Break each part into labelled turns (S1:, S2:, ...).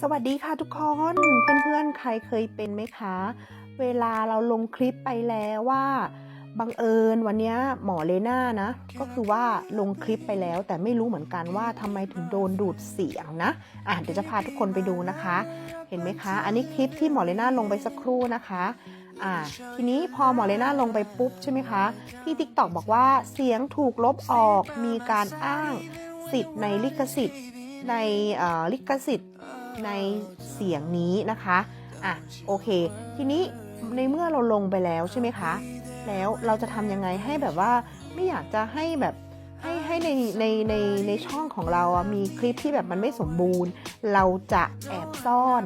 S1: สวัสดีค่ะทุกคนเพื่อนๆ ใครเคยเป็นไหมคะ เวลาเราลงคลิปไปแล้วว่าบังเอิญวันนี้หมอเลน่านะ ก็คือว่าลงคลิปไปแล้ว แต่ไม่รู้เหมือนกันว่าทำไมถึงโดนดูดเสียงนะอะเดี๋ยวจะพาทุกคนไปดูนะคะ เห็นไหมคะ อันนี้คลิปที่หมอเลน่าลงไปสักครู่นะคะอ่าทีนี้พอหมอเลน่าลงไปปุ๊บใช่ไหมคะที่ TikTok บอกว่าเสียงถูกลบออกมีการอ้างสิทธิ์ในลิขสิทธิ์ในลิขสิทธิ์ ในเสียงนี้นะคะอะโอเค ทีนี้ในเมื่อเราลงไปแล้วใช่ไหมคะ แล้วเราจะทำยังไงให้แบบว่าไม่อยากจะให้แบบให้ให้ในในในในช่องของเราอะมีคลิปที่แบบมันไม่สมบูรณ์ เราจะแอบซ่อน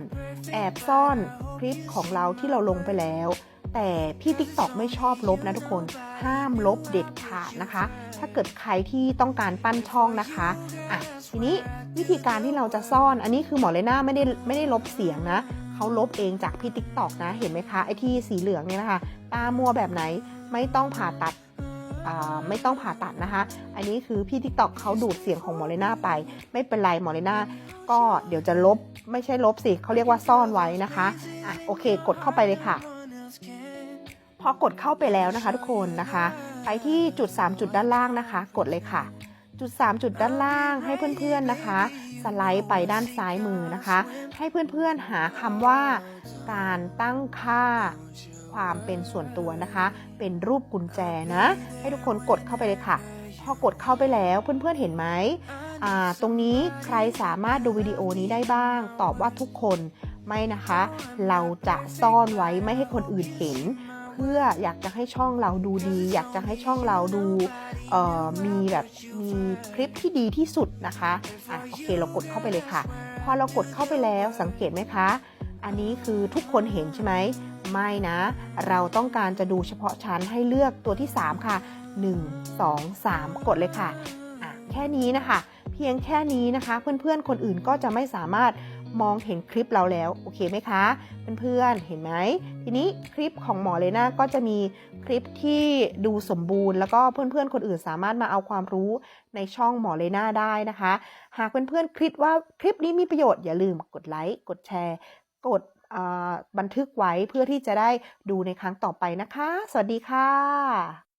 S1: แอบซ่อนคลิปของเราที่เราลงไปแล้ว แต่พี่ TikTok ไม่ชอบลบนะทุกคนห้ามลบเด็ดขาดนะคะ ถ้าเกิดใครที่ต้องการปั้นช่องนะคะอะทีนี้วิธีการที่เราจะซ่อนอันนี้คือหมอเลน่าไม่ได้ไม่ได้ลบเสียงนะเขาลบเองจากพี่ TikTok นะเห็นไหมคะไอที่สีเหลืองเนี่ยนะคะ ตามัวแบบไหนไม่ต้องผ่าตัดอ่าไม่ต้องผ่าตัดนะคะ อันนี้คือพี่ TikTok เขาดูดเสียงของหมอเลน่าไป ไม่เป็นไรหมอเลน่าก็เดี๋ยวจะลบไม่ใช่ลบสิเขาเรียกว่าซ่อนไว้นะคะอะโอเค กดเข้าไปเลยค่ะ พอกดเข้าไปแล้วนะคะ ทุกคนนะคะ ไปที่จุด 3 จุดด้านล่างนะคะ กดเลยค่ะ จุด 3 จุดด้านล่างให้เพื่อนๆนะคะ สไลด์ไปด้านซ้ายมือนะคะ ให้เพื่อนๆหาคำว่า การตั้งค่าความเป็นส่วนตัวนะคะ เป็นรูปกุญแจนะ ให้ทุกคนกดเข้าไปเลยค่ะ พอกดเข้าไปแล้วเพื่อนๆเห็นไหมอ่าตรงนี้ใครสามารถดูวิดีโอนี้ได้บ้าง ตอบว่าทุกคนไม่นะคะ เราจะซ่อนไว้ไม่ให้คนอื่นเห็น เพื่ออยากจะให้ช่องเราดูดี อยากจะให้ช่องเราดูมีแบบมีคลิปที่ดีที่สุดนะคะอะโอเคเรากดเข้าไปเลยค่ะ พอเรากดเข้าไปแล้วสังเกตไหมคะ อันนี้คือทุกคนเห็นใช่ไหมไม่นะ เราต้องการจะดูเฉพาะชั้นให้เลือกตัวที่ 3 ค่ะ 1 2 3 กดเลยค่ะอะแค่นี้นะคะ เพียงแค่นี้นะคะ เพื่อนๆ คนอื่นก็จะไม่สามารถ มองเห็นคลิปเราแล้ว โอเคไหมคะเพื่อนๆเห็นไหมทีนี้คลิปของหมอเลน่าก็จะมีคลิปที่ดูสมบูรณ์ แล้วก็เพื่อนๆคนอื่นสามารถมาเอาความรู้ในช่องหมอเลน่าได้นะคะ หากเพื่อนๆคิดว่าคลิปนี้มีประโยชน์อย่าลืมกดไลค์กดแชร์ กดบันทึกไว้เพื่อที่จะได้ดูในครั้งต่อไปนะคะ สวัสดีค่ะ